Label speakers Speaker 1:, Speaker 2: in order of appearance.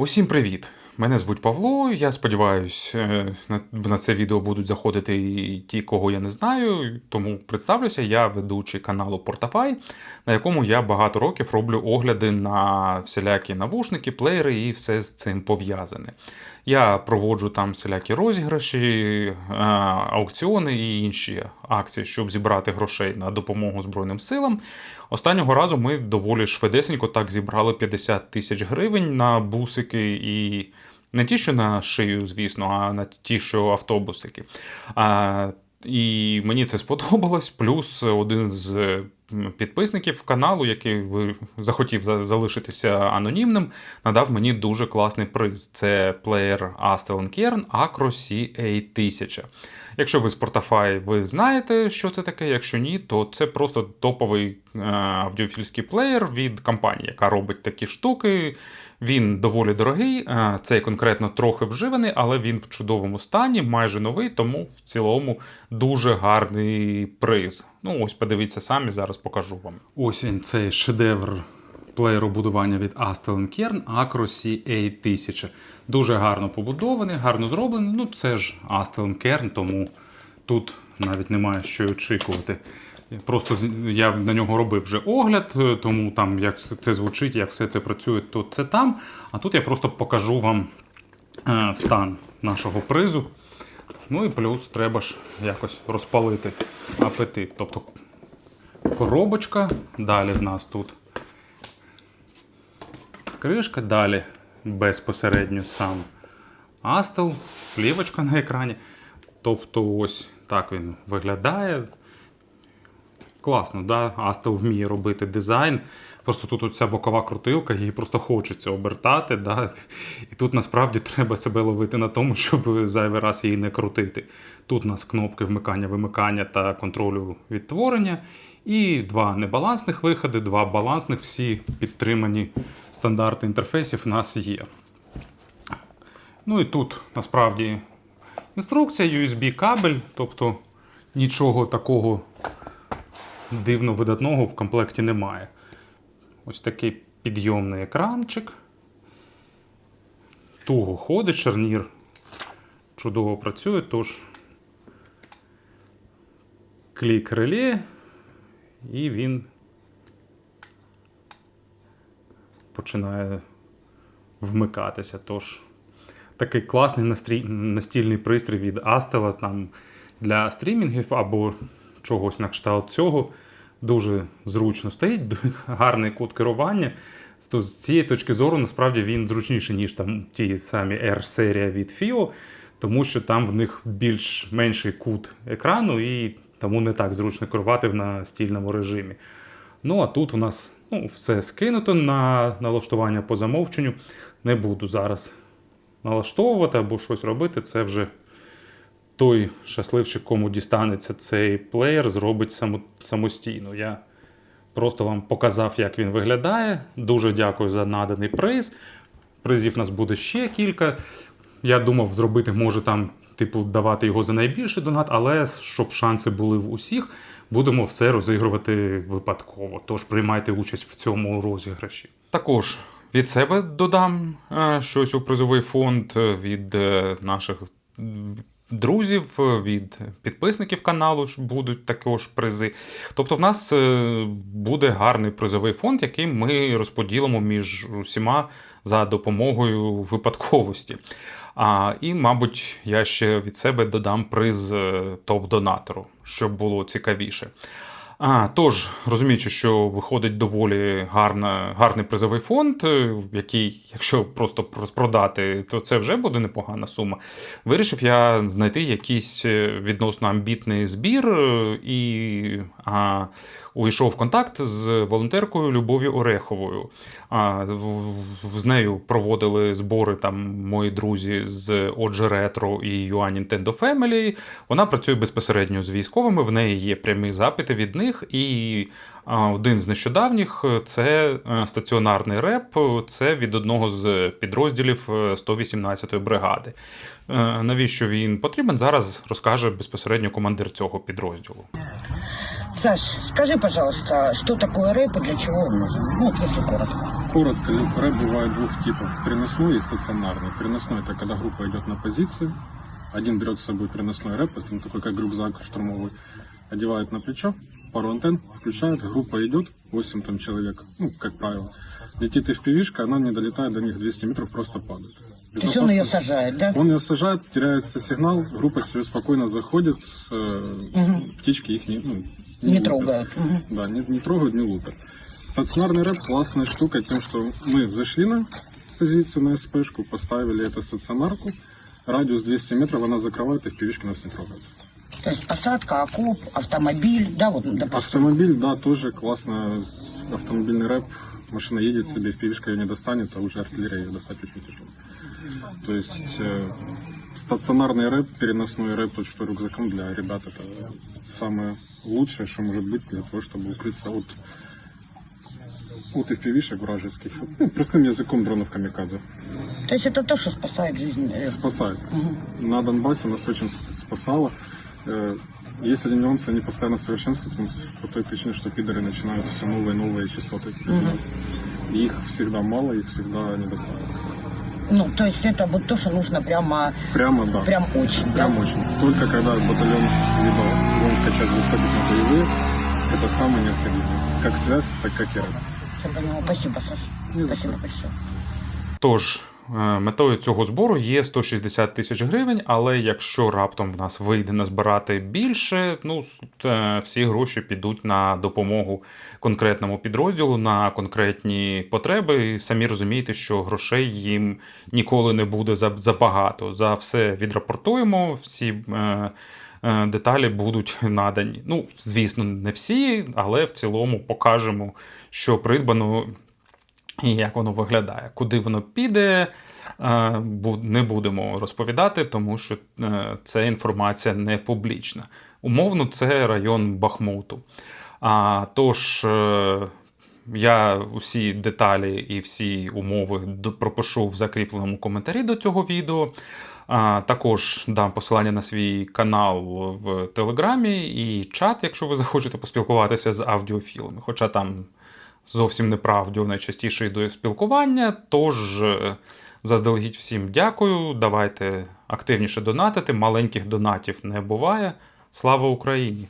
Speaker 1: Усім привіт! Мене звуть Павло. Я сподіваюся, на, на це відео будуть заходити і ті, кого я не знаю. Тому представлюся, я ведучий каналу Portafy, на якому я багато років роблю огляди на всілякі навушники, плеєри і все з цим пов'язане. Я проводжу там всілякі розіграші, е, аукціони і інші акції, щоб зібрати грошей на допомогу Збройним силам. Останнього разу ми доволі швидесенько так зібрали 50 тисяч гривень на бусики і не ті, що на шию, звісно, а на ті, що автобусики. А, і мені це сподобалось. Плюс один з підписників каналу, який захотів залишитися анонімним, надав мені дуже класний приз. Це плеєр Astel Kern Acro CA1000. Якщо ви з Portafy, ви знаєте, що це таке. Якщо ні, то це просто топовий е, аудіофільський плеєр від компанії, яка робить такі штуки. Він доволі дорогий. е, Цей конкретно трохи вживаний, але він в чудовому стані, майже новий, тому в цілому дуже гарний приз. Ну, ось подивіться самі, зараз покажу вам. Ось він цей шедевр плеєру будування від Astel Kern Acro CA1000. Дуже гарно побудований, гарно зроблений. Ну, це ж Astel Kern, тому тут навіть немає що й очікувати. Просто я на нього робив вже огляд, е, тому там як це звучить, як все це працює, то це там. А тут я просто покажу вам е, стан нашого призу. Ну і плюс треба ж якось розпалити апетит. Тобто коробочка, далі в нас тут кришка, далі безпосередньо сам Астел, плівочка на екрані. Тобто, ось так він виглядає. Класно, да? Астел вміє робити дизайн. Просто тут оця бокова крутилка, її просто хочеться обертати. Да? І тут насправді треба себе ловити на тому, щоб зайвий раз її не крутити. Тут у нас кнопки вмикання, вимикання та контролю відтворення. І два небалансних виходи, два балансних, всі підтримані стандарти інтерфейсів у нас є. Ну і тут насправді інструкція, USB кабель, тобто нічого такого дивно видатного в комплекті немає. Ось такий підйомний екранчик. Туго ходить, шарнір чудово працює, тож клік реле, і він починає вмикатися. Тож такий класний настільний пристрій від Астела там для стрімінгів або чогось на кшталт цього. Дуже зручно стоїть, гарний кут керування. З цієї точки зору, насправді він зручніший, ніж там ті самі R-серія від FIO, тому що там в них більш менший кут екрану, і тому не так зручно керувати в настільному режимі. Ну а тут у нас ну, все скинуто на налаштування по замовченню. Не буду зараз налаштовувати або щось робити. Це вже той щасливчик, кому дістанеться цей плеєр, зробить само- самостійно. Я просто вам показав, як він виглядає. Дуже дякую за наданий приз. Призів нас буде ще кілька. Я думав зробити, може там, типу, давати його за найбільший донат, але щоб шанси були в усіх, будемо все розігрувати випадково. Тож приймайте участь в цьому розіграші. Також від себе додам е, щось у призовий фонд е, від е, наших друзів, е, від підписників каналу будуть також призи. Тобто, в нас е, буде гарний призовий фонд, який ми розподілимо між усіма за допомогою випадковості. А, і, мабуть, я ще від себе додам приз е, топ-донатору, щоб було цікавіше. А, тож, розуміючи, що виходить доволі гарна, гарний призовий фонд, е, який, якщо просто розпродати, то це вже буде непогана сума. Вирішив я знайти якийсь е, відносно амбітний збір е, і а, увійшов в контакт з волонтеркою Любов'ю Ореховою. А, з нею проводили збори там мої друзі з Отже Ретро і UA Nintendo Family. Вона працює безпосередньо з військовими, в неї є прямі запити від них. І один з нещодавніх е, це е, стаціонарний реп, це від одного з підрозділів е, 118-ї бригади. Е, Навіщо він потрібен? Зараз розкаже безпосередньо командир цього підрозділу.
Speaker 2: Саш, скажи, пожалуйста, что такое рэп и для чего он нужен? Ну, вот если коротко.
Speaker 3: Коротко, рэп бывает двух типов. Переносной и стационарный. Переносной это когда группа идет на позиции. Один берет с собой переносной рэп, это он такой как рюкзак штурмовой, одевает на плечо, пару антенн, включает, группа идет, 8 там человек, ну, как правило. Летит FPV-шка, она не долетает до них 200 метров, просто падает.
Speaker 2: То есть он ее сажает, да?
Speaker 3: Он ее сажает, теряется сигнал, группа себе спокойно заходит, э,
Speaker 2: Мгм.
Speaker 3: птички их не, ну,
Speaker 2: Не
Speaker 3: лупят.
Speaker 2: трогают. Мгм.
Speaker 3: Да, не, не трогают, не лупят. Стационарный рэп классная штука тем, что мы зашли на позицию на СПшку, поставили эту стационарку, радиус 200 метров она закрывает, и впивишки нас не трогают.
Speaker 2: То есть посадка, окоп, автомобиль, да, вот, допустим.
Speaker 3: Автомобиль, да, тоже классно. Автомобильный рэп, машина едет себе, впивишка ее не достанет, а уже артиллерия ее достать очень тяжело. То есть э, стационарный рэп, переносной рэп, тот, что рюкзаком для ребят, это самое лучшее, что может быть для того, чтобы укрыться от от FPV-шек вражеских. Ну, простым языком дронов камикадзе.
Speaker 2: То есть это то, что спасает жизнь. э,
Speaker 3: Спасает.
Speaker 2: мгм.
Speaker 3: На Донбассе нас очень спасало. Э, Есть один нюанс, они постоянно совершенствуют по той причине, что пидоры начинают все новые и новые частоты.
Speaker 2: Мгм.
Speaker 3: И Их всегда мало, их всегда недостаток.
Speaker 2: Ну, то есть это вот то, что нужно прямо,
Speaker 3: Прямо, да.
Speaker 2: прям очень,
Speaker 3: Прям
Speaker 2: да?
Speaker 3: очень. Только когда батальон либо воинская часть выходит на боевые, это самое необходимое. Как связь, так как и
Speaker 2: поняла. Спасибо, Саш.
Speaker 3: Ні за
Speaker 2: Спасибо большое.
Speaker 1: Тож, е, метою цього збору є 160 тисяч гривень, але якщо раптом в нас вийде назбирати більше, ну е, всі гроші підуть на допомогу конкретному підрозділу, на конкретні потреби. І самі розумієте, що грошей їм ніколи не буде забагато. За все відрапортуємо, всі. е, е, Деталі будуть надані. Ну, звісно, не всі, але в цілому покажемо, що придбано і як воно виглядає. Куди воно піде, е, не будемо розповідати, тому що е, це інформація не публічна. Умовно, це район Бахмуту. Тож. е, Я усі деталі і всі умови пропишу в закріпленому коментарі до цього відео. Також дам посилання на свій канал в Телеграмі і чат, якщо ви захочете поспілкуватися з аудіофілами. Хоча там зовсім неправді про найчастіше йде спілкування. Тож е, заздалегідь всім дякую. Давайте активніше донатити. Маленьких донатів не буває. Слава Україні!